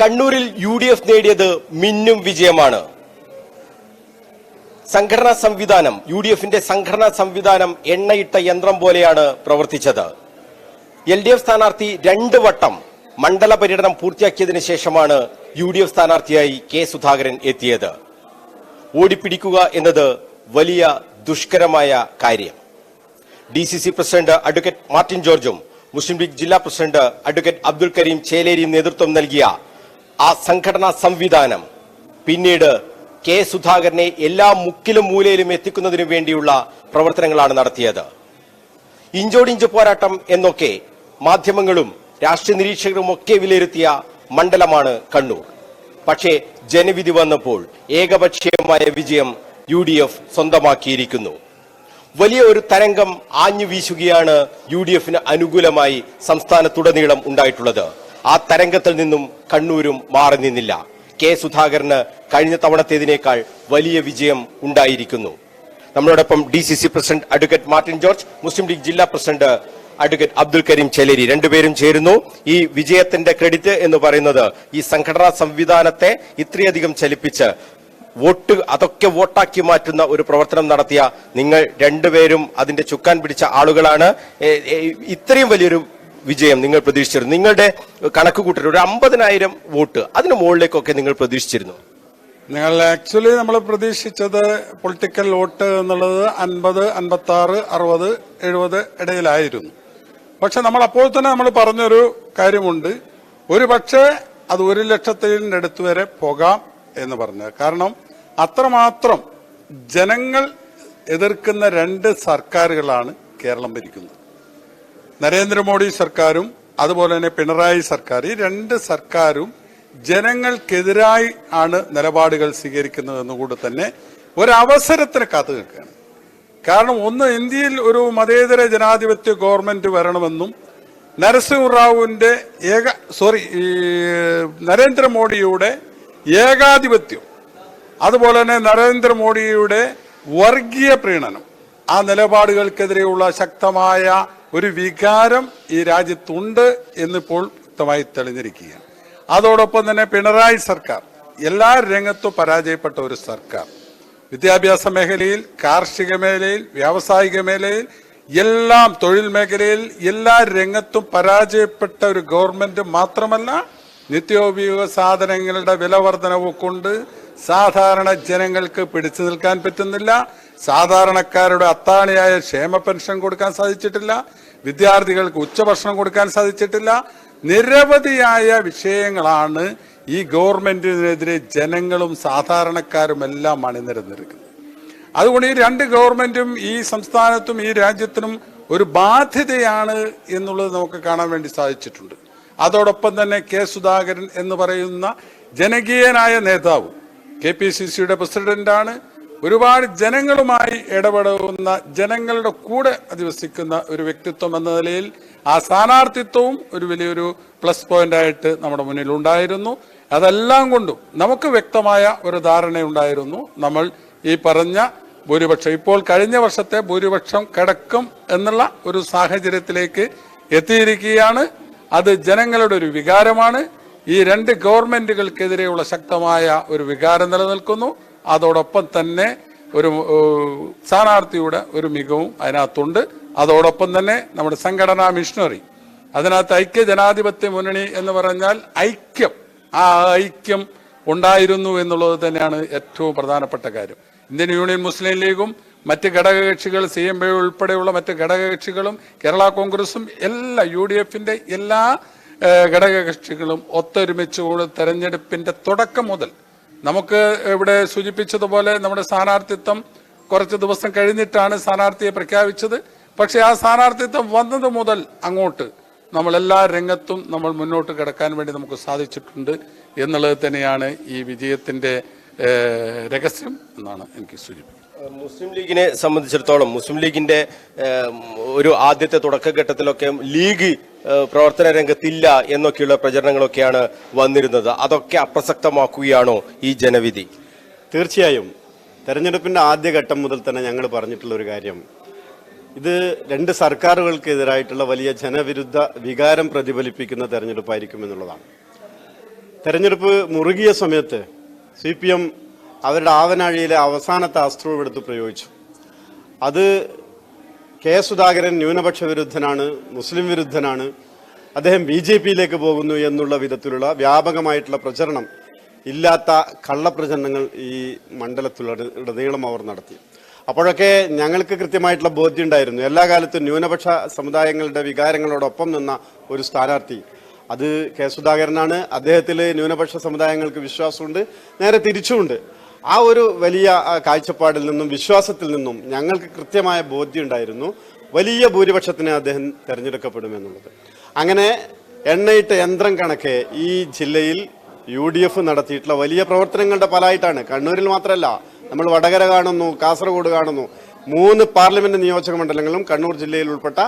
കണ്ണൂരിൽ U D F നേടിയത് മിന്നും വിജയമാണ്. സംഘടനാ സംവിധാനം യു ഡി എഫിന്റെ സംഘടനാ സംവിധാനം എണ്ണയിട്ട യന്ത്രം പോലെയാണ് പ്രവർത്തിച്ചത്. എൽ ഡി എഫ് സ്ഥാനാർത്ഥി രണ്ട് വട്ടം മണ്ഡല പര്യടനം പൂർത്തിയാക്കിയതിനു ശേഷമാണ് യു ഡി എഫ് സ്ഥാനാർത്ഥിയായി കെ സുധാകരൻ എത്തിയത്. ഓടിപ്പിടിക്കുക എന്നത് വലിയ ദുഷ്കരമായ കാര്യം. D C C president advocate Martin ജോർജും മുസ്ലിം ലീഗ് ജില്ലാ പ്രസിഡന്റ് അഡ്വക്കേറ്റ് അബ്ദുൽ കരീം ചേലേരിയും നേതൃത്വം നൽകിയ ആ സംഘടനാ സംവിധാനം പിന്നീട് കെ സുധാകരനെ എല്ലാ മുക്കിലും മൂലയിലും എത്തിക്കുന്നതിനു വേണ്ടിയുള്ള പ്രവർത്തനങ്ങളാണ് നടത്തിയത്. ഇഞ്ചോടിഞ്ച് പോരാട്ടം എന്നൊക്കെ മാധ്യമങ്ങളും രാഷ്ട്രീയ നിരീക്ഷകരും ഒക്കെ വിലയിരുത്തിയ മണ്ഡലമാണ് കണ്ണൂർ. പക്ഷേ ജനവിധി വന്നപ്പോൾ ഏകപക്ഷീയമായ വിജയം യു ഡി എഫ് സ്വന്തമാക്കിയിരിക്കുന്നു. വലിയ ഒരു തരംഗം ആഞ്ഞു വീശുകയാണ് യു ഡി എഫിന് അനുകൂലമായി സംസ്ഥാനത്തുടനീളം ഉണ്ടായിട്ടുള്ളത്. ആ തരംഗത്തിൽ നിന്നും കണ്ണൂരും മാറി നിന്നില്ല. കെ സുധാകരന് കഴിഞ്ഞ തവണത്തേതിനേക്കാൾ വലിയ വിജയം ഉണ്ടായിരിക്കുന്നു. നമ്മളോടൊപ്പം D C C president advocate Martin George Muslim League ജില്ലാ പ്രസിഡന്റ് അഡ്വക്കേറ്റ് അബ്ദുൽ കരീം ചേലേരി രണ്ടുപേരും ചേരുന്നു. ഈ വിജയത്തിന്റെ ക്രെഡിറ്റ് എന്ന് പറയുന്നത് ഈ സംഘടനാ സംവിധാനത്തെ ഇത്രയധികം ചലിപ്പിച്ച് വോട്ട് അതൊക്കെ വോട്ടാക്കി മാറ്റുന്ന ഒരു പ്രവർത്തനം നടത്തിയ നിങ്ങൾ രണ്ടുപേരും അതിന്റെ ചുക്കാൻ പിടിച്ച ആളുകളാണ്. ഇത്രയും വലിയൊരു വിജയം നിങ്ങൾ പ്രതീക്ഷിച്ചിരുന്നു. നിങ്ങളുടെ കണക്ക് കൂട്ടൽ ഒരു അമ്പതിനായിരം വോട്ട് അതിന് മുകളിലേക്കൊക്കെ നിങ്ങൾ പ്രതീക്ഷിച്ചിരുന്നു. നിങ്ങൾ ആക്ച്വലി നമ്മൾ പ്രതീക്ഷിച്ചത് പൊളിറ്റിക്കൽ വോട്ട് എന്നുള്ളത് അൻപത് അൻപത്തി ആറ് അറുപത് എഴുപത് ഇടയിലായിരുന്നു. പക്ഷെ നമ്മൾ അപ്പോൾ തന്നെ നമ്മൾ പറഞ്ഞൊരു കാര്യമുണ്ട്. ഒരു പക്ഷേ അത് ഒരു ലക്ഷത്തിന്റെ അടുത്ത് വരെ പോകാം എന്ന് പറഞ്ഞത് കാരണം അത്രമാത്രം ജനങ്ങൾ എതിർക്കുന്ന രണ്ട് സർക്കാരുകളാണ് കേരളം ഭരിക്കുന്നത്. നരേന്ദ്രമോദി സർക്കാരും അതുപോലെ തന്നെ പിണറായി സർക്കാർ ഈ രണ്ട് സർക്കാരും ജനങ്ങൾക്കെതിരായി ആണ് നിലപാടുകൾ സ്വീകരിക്കുന്നതെന്ന് കൂടെ തന്നെ ഒരവസരത്തിന് കാത്തു നിൽക്കുകയാണ്. കാരണം ഒന്ന് ഇന്ത്യയിൽ ഒരു മതേതര ജനാധിപത്യ ഗവൺമെന്റ് വരണമെന്നും നരസിംഹറാവുവിന്റെ ഏക സോറി ഈ നരേന്ദ്രമോദിയുടെ ഏകാധിപത്യം അതുപോലെ തന്നെ നരേന്ദ്രമോദിയുടെ വർഗീയ പ്രീണനം ആ നിലപാടുകൾക്കെതിരെയുള്ള ശക്തമായ ഒരു വികാരം ഈ രാജ്യത്തുണ്ട് എന്നിപ്പോൾ വ്യക്തമായി തെളിഞ്ഞിരിക്കുകയാണ്. അതോടൊപ്പം തന്നെ പിണറായി സർക്കാർ എല്ലാ രംഗത്തും പരാജയപ്പെട്ട ഒരു സർക്കാർ. വിദ്യാഭ്യാസ മേഖലയിൽ കാർഷിക മേഖലയിൽ വ്യാവസായിക മേഖലയിൽ എല്ലാം തൊഴിൽ മേഖലയിൽ എല്ലാ രംഗത്തും പരാജയപ്പെട്ട ഒരു ഗവൺമെന്റ് മാത്രമല്ല നിത്യോപയോഗ സാധനങ്ങളുടെ വില വർധനവ് കൊണ്ട് സാധാരണ ജനങ്ങൾക്ക് പിടിച്ചു നിൽക്കാൻ പറ്റുന്നില്ല. സാധാരണക്കാരുടെ അത്താണിയായ ക്ഷേമ പെൻഷൻ കൊടുക്കാൻ സാധിച്ചിട്ടില്ല. വിദ്യാർത്ഥികൾക്ക് ഉച്ചഭക്ഷണം കൊടുക്കാൻ സാധിച്ചിട്ടില്ല. നിരവധിയായ വിഷയങ്ങളാണ് ഈ ഗവൺമെന്റിനെതിരെ ജനങ്ങളും സാധാരണക്കാരും എല്ലാം അണിനിരന്നിരിക്കുന്നത്. അതുകൊണ്ട് ഈ രണ്ട് ഗവൺമെന്റും ഈ സംസ്ഥാനത്തും ഈ രാജ്യത്തിനും ഒരു ബാധ്യതയാണ് എന്നുള്ളത് നമുക്ക് കാണാൻ വേണ്ടി സാധിച്ചിട്ടുണ്ട്. അതോടൊപ്പം തന്നെ കെ സുധാകരൻ എന്ന് പറയുന്ന ജനകീയനായ നേതാവ് കെ പി സി സിയുടെ പ്രസിഡന്റാണ്. ഒരുപാട് ജനങ്ങളുമായി ഇടപെടുന്ന ജനങ്ങളുടെ കൂടെ അധിവസിക്കുന്ന ഒരു വ്യക്തിത്വം എന്ന നിലയിൽ ആ സ്ഥാനാർത്ഥിത്വവും ഒരു വലിയൊരു പ്ലസ് പോയിന്റ് ആയിട്ട് നമ്മുടെ മുന്നിൽ ഉണ്ടായിരുന്നു. അതെല്ലാം കൊണ്ടും നമുക്ക് വ്യക്തമായ ഒരു ധാരണയുണ്ടായിരുന്നു നമ്മൾ ഈ പറഞ്ഞ ഭൂരിപക്ഷം ഇപ്പോൾ കഴിഞ്ഞ വർഷത്തെ ഭൂരിപക്ഷം കിടക്കും എന്നുള്ള ഒരു സാഹചര്യത്തിലേക്ക് എത്തിയിരിക്കുകയാണ്. അത് ജനങ്ങളുടെ ഒരു വികാരമാണ്. ഈ രണ്ട് ഗവൺമെന്റുകൾക്കെതിരെയുള്ള ശക്തമായ ഒരു വികാരം നിലനിൽക്കുന്നു. അതോടൊപ്പം തന്നെ ഒരു സ്ഥാനാർത്ഥിയുടെ ഒരു മികവും അതിനകത്തുണ്ട്. അതോടൊപ്പം തന്നെ നമ്മുടെ സംഘടനാ മിഷണറി. അതിനകത്ത് ഐക്യ ജനാധിപത്യ മുന്നണി എന്ന് പറഞ്ഞാൽ ഐക്യം ആ ഐക്യം ഉണ്ടായിരുന്നു എന്നുള്ളത് തന്നെയാണ് ഏറ്റവും പ്രധാനപ്പെട്ട കാര്യം. ഇന്ത്യൻ യൂണിയൻ മുസ്ലിം ലീഗും മറ്റ് ഘടകകക്ഷികൾ സി എം പി ഉൾപ്പെടെയുള്ള മറ്റ് ഘടകകക്ഷികളും കേരള കോൺഗ്രസും എല്ലാ യു ഡി എല്ലാ ഘടകകക്ഷികളും ഒത്തൊരുമിച്ചുകൊണ്ട് തെരഞ്ഞെടുപ്പിന്റെ തുടക്കം മുതൽ നമുക്ക് ഇവിടെ സൂചിപ്പിച്ചതുപോലെ നമ്മുടെ സ്ഥാനാർത്ഥിത്വം കുറച്ച് ദിവസം കഴിഞ്ഞിട്ടാണ് സ്ഥാനാർത്ഥിയെ പ്രഖ്യാപിച്ചത്. പക്ഷേ ആ സ്ഥാനാർത്ഥിത്വം വന്നത് മുതൽ അങ്ങോട്ട് നമ്മൾ എല്ലാ രംഗത്തും നമ്മൾ മുന്നോട്ട് കിടക്കാൻ വേണ്ടി നമുക്ക് സാധിച്ചിട്ടുണ്ട് എന്നുള്ളത് തന്നെയാണ് ഈ വിജയത്തിന്റെ ഏഹ്, രഹസ്യം എന്നാണ് എനിക്ക് സൂചിപ്പിക്കുന്നത്. മുസ്ലിം ലീഗിനെ സംബന്ധിച്ചിടത്തോളം മുസ്ലിം ലീഗിന്റെ ഒരു ആദ്യത്തെ തുടക്കഘട്ടത്തിലൊക്കെ ലീഗ് പ്രവർത്തന രംഗത്തില്ല എന്നൊക്കെയുള്ള പ്രചരണങ്ങളൊക്കെയാണ് വന്നിരുന്നത്. അതൊക്കെ അപ്രസക്തമാക്കുകയാണോ ഈ ജനവിധി? തീർച്ചയായും. തെരഞ്ഞെടുപ്പിന്റെ ആദ്യഘട്ടം മുതൽ തന്നെ ഞങ്ങൾ പറഞ്ഞിട്ടുള്ള ഒരു കാര്യം. ഇത് രണ്ട് സർക്കാരുകൾക്കെതിരായിട്ടുള്ള വലിയ ജനവിരുദ്ധ വികാരം പ്രതിഫലിപ്പിക്കുന്ന തെരഞ്ഞെടുപ്പായിരിക്കും എന്നുള്ളതാണ്. തെരഞ്ഞെടുപ്പ് മുറുകിയ സമയത്ത് സി പി എം അവരുടെ ആവനാഴിയിലെ അവസാനത്തെ അസ്ത്രവും എടുത്ത് പ്രയോഗിച്ചു. അത് കെ സുധാകരൻ ന്യൂനപക്ഷ വിരുദ്ധനാണ് മുസ്ലിം വിരുദ്ധനാണ് അദ്ദേഹം ബി ജെ പിയിലേക്ക് പോകുന്നു എന്നുള്ള വിധത്തിലുള്ള വ്യാപകമായിട്ടുള്ള പ്രചരണം ഇല്ലാത്ത കള്ളപ്രചരണങ്ങൾ ഈ മണ്ഡലത്തിലുടനീളം അവർ നടത്തി. അപ്പോഴൊക്കെ ഞങ്ങൾക്ക് കൃത്യമായിട്ടുള്ള ബോധ്യം ഉണ്ടായിരുന്നു. എല്ലാ കാലത്തും ന്യൂനപക്ഷ സമുദായങ്ങളുടെ വികാരങ്ങളോടൊപ്പം നിന്ന ഒരു സ്ഥാനാർത്ഥി അത് കെ സുധാകരനാണ്. അദ്ദേഹത്തിൽ ന്യൂനപക്ഷ സമുദായങ്ങൾക്ക് വിശ്വാസമുണ്ട്. നേരെ തിരിച്ചുമുണ്ട്. ആ ഒരു വലിയ കാഴ്ചപ്പാടിൽ നിന്നും വിശ്വാസത്തിൽ നിന്നും ഞങ്ങൾക്ക് കൃത്യമായ ബോധ്യം ഉണ്ടായിരുന്നു വലിയ ഭൂരിപക്ഷത്തിന് അദ്ദേഹം തിരഞ്ഞെടുക്കപ്പെടുമെന്നുള്ളത്. അങ്ങനെ എണ്ണയിട്ട യന്ത്രം കണക്കെ ഈ ജില്ലയിൽ യു ഡി എഫ് നടത്തിയിട്ടുള്ള വലിയ പ്രവർത്തനങ്ങളുടെ ഫലമായിട്ടാണ്. കണ്ണൂരിൽ മാത്രമല്ല നമ്മൾ വടകര കാണുന്നു കാസർഗോഡ് കാണുന്നു. മൂന്ന് പാർലമെന്റ് നിയോജക മണ്ഡലങ്ങളും കണ്ണൂർ ജില്ലയിൽ ഉൾപ്പെട്ട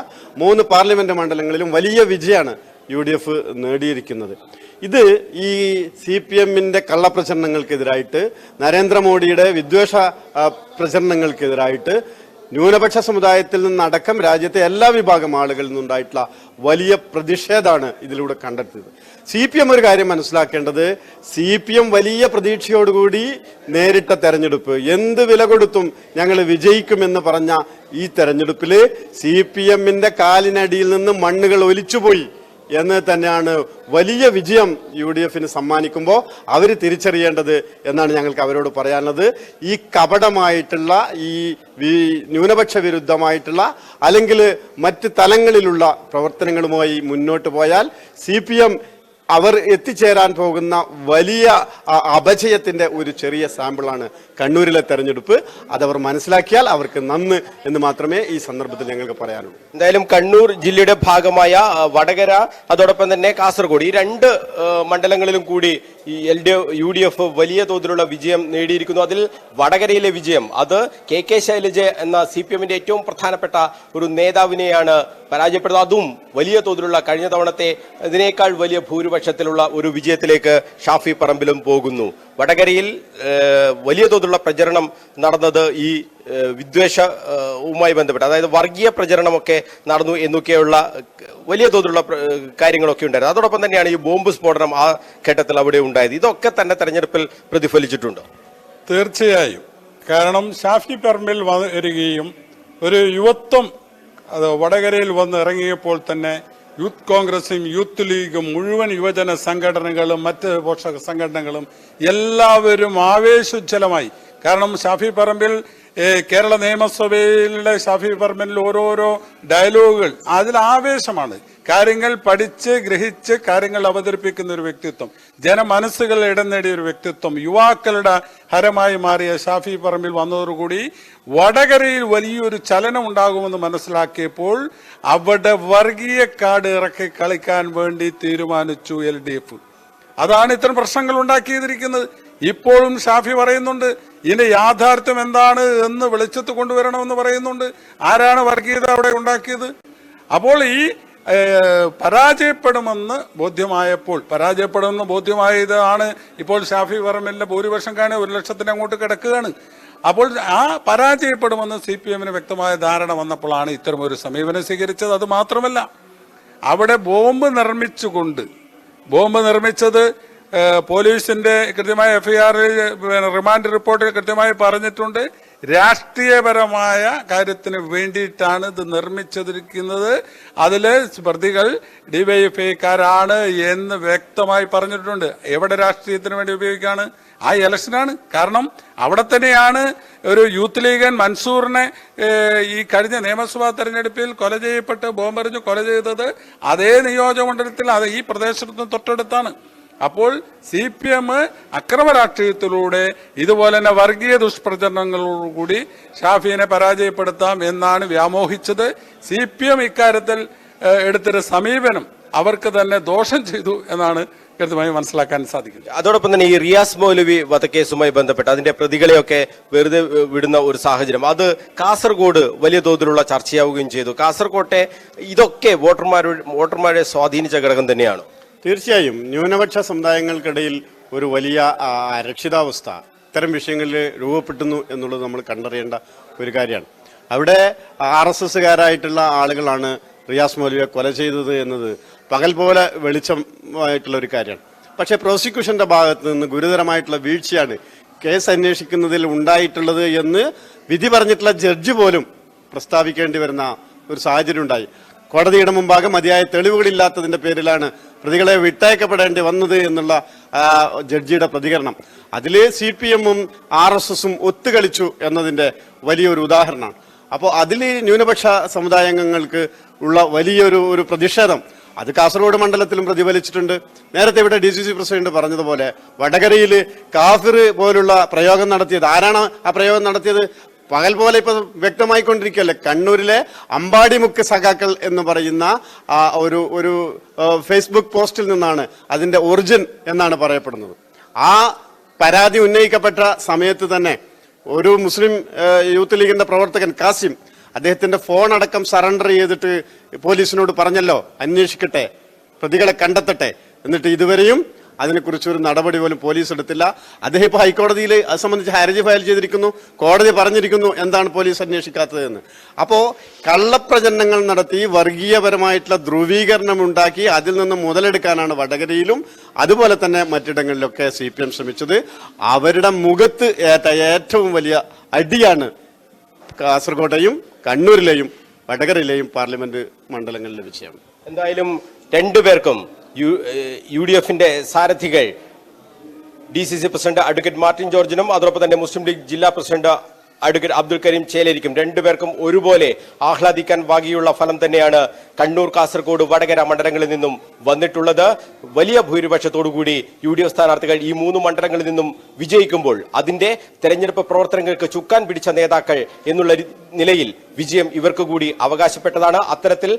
മൂന്ന് പാർലമെന്റ് മണ്ഡലങ്ങളിലും വലിയ വിജയമാണ്. യു ഡി എഫ് നേടിയിരിക്കുന്നത്. ഇത് ഈ സി പി എമ്മിന്റെ കള്ളപ്രചരണങ്ങൾക്കെതിരായിട്ട് നരേന്ദ്രമോദിയുടെ വിദ്വേഷ പ്രചരണങ്ങൾക്കെതിരായിട്ട് ന്യൂനപക്ഷ സമുദായത്തിൽ നിന്നടക്കം രാജ്യത്തെ എല്ലാ വിഭാഗം ആളുകളിൽ നിന്നുണ്ടായിട്ടുള്ള വലിയ പ്രതിഷേധമാണ് ഇതിലൂടെ കണ്ടെത്തിയത്. സി പി എം ഒരു കാര്യം മനസ്സിലാക്കേണ്ടത് സി പി എം വലിയ പ്രതീക്ഷയോടുകൂടി നേരിട്ട തെരഞ്ഞെടുപ്പ്. എന്ത് വില കൊടുത്തും ഞങ്ങൾ വിജയിക്കുമെന്ന് പറഞ്ഞ ഈ തെരഞ്ഞെടുപ്പിൽ സി പി എമ്മിന്റെ കാലിനടിയിൽ നിന്ന് മണ്ണുകൾ ഒലിച്ചുപോയി. എന്ന് തന്നെയാണ് വലിയ വിജയം യു ഡി എഫിന് സമ്മാനിക്കുമ്പോൾ അവർ തിരിച്ചറിയേണ്ടത് എന്നാണ് ഞങ്ങൾക്ക് അവരോട് പറയാനുള്ളത്. ഈ കപടമായിട്ടുള്ള ഈ ന്യൂനപക്ഷ വിരുദ്ധമായിട്ടുള്ള അല്ലെങ്കിൽ മറ്റ് തലങ്ങളിലുള്ള പ്രവർത്തനങ്ങളുമായി മുന്നോട്ട് പോയാൽ സി അവർ എത്തിച്ചേരാൻ പോകുന്ന വലിയ അപജയത്തിന്റെ ഒരു ചെറിയ സാമ്പിളാണ് കണ്ണൂരിലെ തെരഞ്ഞെടുപ്പ്. അതവർ മനസ്സിലാക്കിയാൽ അവർക്ക് നന്ന് എന്ന് മാത്രമേ ഈ സന്ദർഭത്തിൽ ഞങ്ങൾക്ക് പറയാനുള്ളൂ. എന്തായാലും കണ്ണൂർ ജില്ലയുടെ ഭാഗമായ വടകര അതോടൊപ്പം തന്നെ കാസർഗോഡ് ഈ രണ്ട് മണ്ഡലങ്ങളിലും കൂടി ഈ L D U D F വലിയ തോതിലുള്ള വിജയം നേടിയിരിക്കുന്നു. അതിൽ വടകരയിലെ വിജയം അത് കെ കെ ശൈലജ എന്ന സി പി എമ്മിന്റെ ഏറ്റവും പ്രധാനപ്പെട്ട ഒരു നേതാവിനെയാണ് പരാജയപ്പെടുന്നത്. അതും വലിയ തോതിലുള്ള കഴിഞ്ഞ തവണത്തെ ഇതിനേക്കാൾ വലിയ ഭൂരിപക്ഷത്തിലുള്ള ഒരു വിജയത്തിലേക്ക് ഷാഫി പറമ്പിലും പോകുന്നു. വടകരയിൽ വലിയ തോതിലുള്ള പ്രചരണം നടന്നത് ഈ വിദ്വേഷവുമായി ബന്ധപ്പെട്ട് അതായത് വർഗീയ പ്രചരണമൊക്കെ നടന്നു എന്നൊക്കെയുള്ള വലിയ തോതിലുള്ള കാര്യങ്ങളൊക്കെ ഉണ്ടായിരുന്നു. അതോടൊപ്പം തന്നെയാണ് ഈ ബോംബ് സ്ഫോടനം ആ ഘട്ടത്തിൽ അവിടെ ഉണ്ടായത്. ഇതൊക്കെ തന്നെ തെരഞ്ഞെടുപ്പിൽ പ്രതിഫലിച്ചിട്ടുണ്ട്. തീർച്ചയായും. കാരണം ഷാഫി പറമ്പിൽ വരികയും ഒരു യുവത്വം അത് വടകരയിൽ വന്ന് ഇറങ്ങിയപ്പോൾ തന്നെ യൂത്ത് കോൺഗ്രസും യൂത്ത് ലീഗും മുഴുവൻ യുവജന സംഘടനകളും മറ്റ് പോഷക സംഘടനകളും എല്ലാവരും ആവേശോജ്ജലമായി കാരണം ഷാഫി പറമ്പിൽ കേരള നിയമസഭയിലെ ഷാഫി പറമ്പിൽ ഓരോരോ ഡയലോഗുകൾ. അതിൽ ആവേശമാണ്. കാര്യങ്ങൾ പഠിച്ച് ഗ്രഹിച്ച് കാര്യങ്ങൾ അവതരിപ്പിക്കുന്ന ഒരു വ്യക്തിത്വം. ജനമനസ്സുകൾ ഇടം നേടിയ ഒരു വ്യക്തിത്വം. യുവാക്കളുടെ ഹരമായി മാറിയ ഷാഫി പറമ്പിൽ വന്നതോടുകൂടി വടകരയിൽ വലിയൊരു ചലനം ഉണ്ടാകുമെന്ന് മനസ്സിലാക്കിയപ്പോൾ അവിടെ വർഗീയ കാർഡ് ഇറക്കി കളിക്കാൻ വേണ്ടി തീരുമാനിച്ചു എൽ അതാണ് ഇത്തരം പ്രശ്നങ്ങൾ ഉണ്ടാക്കിയിരിക്കുന്നത് ഇപ്പോഴും ഷാഫി പറയുന്നുണ്ട് ഇതിന്റെ യാഥാർത്ഥ്യം എന്താണ് എന്ന് വെളിച്ചത്ത് കൊണ്ടുവരണമെന്ന് പറയുന്നുണ്ട്. ആരാണ് വർഗീയത അവിടെ ഉണ്ടാക്കിയത്? അപ്പോൾ ഈ പരാജയപ്പെടുമെന്ന് ബോധ്യമായപ്പോൾ പരാജയപ്പെടുമെന്ന് ബോധ്യമായതാണ് ഇപ്പോൾ ഷാഫി പറമ്പിലിന്റെ ഭൂരിപക്ഷം കാണി ഒരു ലക്ഷത്തിന് അങ്ങോട്ട് കിടക്കുകയാണ്. അപ്പോൾ ആ പരാജയപ്പെടുമെന്ന് സി പി എമ്മിന് വ്യക്തമായ ധാരണ വന്നപ്പോഴാണ് ഇത്തരം ഒരു സമീപനം സ്വീകരിച്ചത്. അത് മാത്രമല്ല അവിടെ ബോംബ് നിർമ്മിച്ചുകൊണ്ട് ബോംബ് നിർമ്മിച്ചത് പോലീസിന്റെ കൃത്യമായ എഫ്ഐആറിൽ റിമാൻഡ് റിപ്പോർട്ടിൽ കൃത്യമായി പറഞ്ഞിട്ടുണ്ട്. രാഷ്ട്രീയപരമായ കാര്യത്തിന് വേണ്ടിയിട്ടാണ് ഇത് നിർമ്മിച്ചിരിക്കുന്നത് അതിൽ പ്രതികൾ ഡിവൈഎഫ്ഐക്കാരാണ് എന്ന് വ്യക്തമായി പറഞ്ഞിട്ടുണ്ട്. എവിടെ രാഷ്ട്രീയത്തിന് വേണ്ടി ഉപയോഗിക്കുകയാണ് ആ ഇലക്ഷനാണ്. കാരണം അവിടെ തന്നെയാണ് ഒരു യൂത്ത് ലീഗൻ മൻസൂറിനെ ഈ കഴിഞ്ഞ നിയമസഭാ തെരഞ്ഞെടുപ്പിൽ കൊല ചെയ്യപ്പെട്ട് ബോംബെറിഞ്ഞ് കൊല ചെയ്തത് അതേ നിയോജകമണ്ഡലത്തിൽ അത് ഈ പ്രദേശത്തിന് തൊട്ടടുത്താണ്. അപ്പോൾ സി പി എം അക്രമ രാഷ്ട്രീയത്തിലൂടെ ഇതുപോലെ തന്നെ വർഗീയ ദുഷ്പ്രചരണങ്ങളോടുകൂടി ഷാഫിയെ പരാജയപ്പെടുത്താം എന്നാണ് വ്യാമോഹിച്ചത്. സി പി എം ഇക്കാര്യത്തിൽ എടുത്തൊരു സമീപനം അവർക്ക് തന്നെ ദോഷം ചെയ്തു എന്നാണ് കൃത്യമായി മനസ്സിലാക്കാൻ സാധിക്കും അതോടൊപ്പം തന്നെ ഈ റിയാസ് മൗലവി വധക്കേസുമായി ബന്ധപ്പെട്ട് അതിന്റെ പ്രതികളെയൊക്കെ വെറുതെ വിടുന്ന ഒരു സാഹചര്യം. അത് കാസർഗോഡ് വലിയ തോതിലുള്ള ചർച്ചയാവുകയും ചെയ്തു. കാസർകോട്ടെ ഇതൊക്കെ വോട്ടർമാരുടെ വോട്ടർമാരെ സ്വാധീനിച്ച ഘടകം തന്നെയാണ്. തീർച്ചയായും ന്യൂനപക്ഷ സമുദായങ്ങൾക്കിടയിൽ ഒരു വലിയ അരക്ഷിതാവസ്ഥ ഇത്തരം വിഷയങ്ങളിൽ രൂപപ്പെട്ടുന്നു എന്നുള്ളത് നമ്മൾ കണ്ടറിയേണ്ട ഒരു കാര്യമാണ്. അവിടെ ആർ എസ് എസ്സുകാരായിട്ടുള്ള ആളുകളാണ് റിയാസ് മൗലവിയെ കൊല ചെയ്തത് എന്നത് പകൽ പോലെ വെളിച്ചമായിട്ടുള്ള ഒരു കാര്യമാണ്. പക്ഷേ പ്രോസിക്യൂഷന്റെ ഭാഗത്ത് നിന്ന് ഗുരുതരമായിട്ടുള്ള വീഴ്ചയാണ് കേസ് അന്വേഷിക്കുന്നതിൽ ഉണ്ടായിട്ടുള്ളത് എന്ന് വിധി പറഞ്ഞിട്ടുള്ള ജഡ്ജ് പോലും പ്രസ്താവിക്കേണ്ടി വരുന്ന ഒരു സാഹചര്യം ഉണ്ടായി. കോടതിയുടെ മുമ്പാകെ മതിയായ തെളിവുകളില്ലാത്തതിന്റെ പേരിലാണ് പ്രതികളെ വിട്ടയക്കപ്പെടേണ്ടി വന്നത് എന്നുള്ള ജഡ്ജിയുടെ പ്രതികരണം. അതിൽ സി പി എമ്മും ആർ എസ് എസും ഒത്തുകളിച്ചു എന്നതിന്റെ വലിയൊരു ഉദാഹരണമാണ്. അപ്പോൾ അതിൽ ന്യൂനപക്ഷ സമുദായാംഗങ്ങൾക്ക് ഉള്ള വലിയൊരു ഒരു പ്രതിഷേധം. അത് കാസർഗോഡ് മണ്ഡലത്തിലും പ്രതിഫലിച്ചിട്ടുണ്ട്. നേരത്തെ ഇവിടെ ഡി സി സി പ്രസിഡന്റ് പറഞ്ഞതുപോലെ വടകരയിൽ കാഫിർ പോലുള്ള പ്രയോഗം നടത്തിയത്. ആരാണ് ആ പ്രയോഗം നടത്തിയത്? പകൽ പോലെ ഇപ്പൊ വ്യക്തമായിക്കൊണ്ടിരിക്കുകയല്ലേ? കണ്ണൂരിലെ അമ്പാടിമുക്ക് സഖാക്കൾ എന്ന് പറയുന്ന ഒരു ഒരു ഫേസ്ബുക്ക് പോസ്റ്റിൽ നിന്നാണ് അതിന്റെ ഒറിജിൻ എന്നാണ് പറയപ്പെടുന്നത്. ആ പരാതി ഉന്നയിക്കപ്പെട്ട സമയത്ത് തന്നെ ഒരു മുസ്ലിം യൂത്ത് ലീഗിന്റെ പ്രവർത്തകൻ കാസിം അദ്ദേഹത്തിന്റെ ഫോൺ അടക്കം സറണ്ടർ ചെയ്തിട്ട് പോലീസിനോട് പറഞ്ഞല്ലോ അന്വേഷിക്കട്ടെ പ്രതികളെ കണ്ടെത്തട്ടെ. എന്നിട്ട് ഇതുവരെയും അതിനെക്കുറിച്ച് ഒരു നടപടി പോലും പോലീസ് എടുത്തില്ല അദ്ദേഹം ഇപ്പോൾ ഹൈക്കോടതിയിൽ അത് സംബന്ധിച്ച് ഹർജി ഫയൽ ചെയ്തിരിക്കുന്നു. കോടതി പറഞ്ഞിരിക്കുന്നു എന്താണ് പോലീസ് അന്വേഷിക്കാത്തതെന്ന്. അപ്പോൾ കള്ളപ്രചരണങ്ങൾ നടത്തി വർഗീയപരമായിട്ടുള്ള ധ്രുവീകരണം ഉണ്ടാക്കി അതിൽ നിന്ന് മുതലെടുക്കാനാണ് വടകരയിലും അതുപോലെ തന്നെ മറ്റിടങ്ങളിലൊക്കെ സി പി എം ശ്രമിച്ചത്. അവരുടെ മുഖത്ത് ഏറ്റ ഏറ്റവും വലിയ അടിയാണ് കാസർഗോട്ടെയും കണ്ണൂരിലെയും വടകരയിലെയും പാർലമെന്റ് മണ്ഡലങ്ങളിലെ വിഷയം എന്തായാലും രണ്ടുപേർക്കും യു യു ഡി എഫിന്റെ സാരഥികൾ. D C C president advocate Martin ജോർജിനും അതോടൊപ്പം തന്നെ മുസ്ലിം ലീഗ് ജില്ലാ പ്രസിഡന്റ് അഡ്വക്കേറ്റ് അബ്ദുൽ കരീം ചേലേരിക്കും. രണ്ടുപേർക്കും ഒരുപോലെ ആഹ്ലാദിക്കാൻ വാകിയുള്ള ഫലം തന്നെയാണ് കണ്ണൂർ കാസർഗോഡ് വടകര മണ്ഡലങ്ങളിൽ നിന്നും വന്നിട്ടുള്ളത് വലിയ ഭൂരിപക്ഷത്തോടുകൂടി യു ഡി എഫ് സ്ഥാനാർത്ഥികൾ ഈ മൂന്ന് മണ്ഡലങ്ങളിൽ നിന്നും വിജയിക്കുമ്പോൾ അതിന്റെ തെരഞ്ഞെടുപ്പ് പ്രവർത്തനങ്ങൾക്ക് ചുക്കാൻ പിടിച്ച നേതാക്കൾ എന്നുള്ള നിലയിൽ വിജയം ഇവർക്ക് കൂടി അവകാശപ്പെട്ടതാണ്. അത്തരത്തിൽ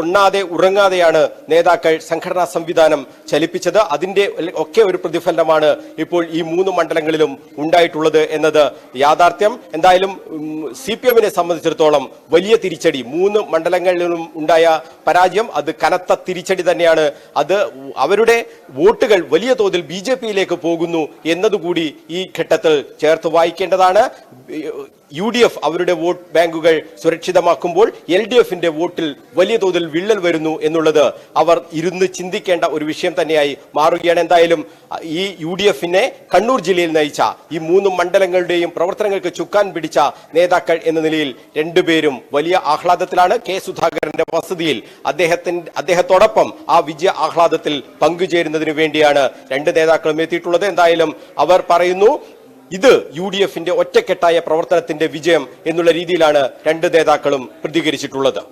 ഉണ്ണാതെ ഉറങ്ങാതെയാണ് നേതാക്കൾ സംഘടനാ സംവിധാനം ചലിപ്പിച്ചത്. അതിന്റെ ഒക്കെ ഒരു പ്രതിഫലനമാണ് ഇപ്പോൾ ഈ മൂന്ന് മണ്ഡലങ്ങളിലും ഉണ്ടായിട്ടുള്ളത് എന്നത് യാഥാർത്ഥ്യം. എന്തായാലും സി പി എമ്മിനെ സംബന്ധിച്ചിടത്തോളം വലിയ തിരിച്ചടി മൂന്ന് മണ്ഡലങ്ങളിലും ഉണ്ടായ പരാജയം അത് കനത്ത തിരിച്ചടി തന്നെയാണ്. അത് അവരുടെ വോട്ടുകൾ വലിയ തോതിൽ ബി ജെ പിയിലേക്ക് പോകുന്നു എന്നതുകൂടി ഈ ഘട്ടത്തിൽ ചേർത്ത് വായിക്കേണ്ടതാണ്. യു ഡി എഫ് അവരുടെ വോട്ട് ബാങ്കുകൾ സുരക്ഷിതമാക്കുമ്പോൾ എൽ ഡി എഫിന്റെ വോട്ടിൽ വലിയ തോതിൽ വിള്ളൽ വരുന്നു എന്നുള്ളത് അവർ ഇരുന്ന് ചിന്തിക്കേണ്ട ഒരു വിഷയം തന്നെയായി മാറുകയാണ്. എന്തായാലും ഈ യു ഡി എഫിനെ കണ്ണൂർ ജില്ലയിൽ നയിച്ച ഈ മൂന്ന് മണ്ഡലങ്ങളുടെയും പ്രവർത്തനങ്ങൾക്ക് ചുക്കാൻ പിടിച്ച നേതാക്കൾ എന്ന നിലയിൽ രണ്ടുപേരും വലിയ ആഹ്ലാദത്തിലാണ്. കെ സുധാകരന്റെ വസതിയിൽ അദ്ദേഹത്തിന്റെ അദ്ദേഹത്തോടൊപ്പം ആ വിജയ ആഹ്ലാദത്തിൽ പങ്കുചേരുന്നതിന് വേണ്ടിയാണ് രണ്ട് നേതാക്കളും എത്തിയിട്ടുള്ളത്. എന്തായാലും അവർ പറയുന്നു ഇത് യു ഡി എഫിന്റെ ഒറ്റക്കെട്ടായ പ്രവർത്തനത്തിന്റെ വിജയം എന്നുള്ള രീതിയിലാണ് രണ്ട് നേതാക്കളും പ്രതികരിച്ചിട്ടുള്ളത്.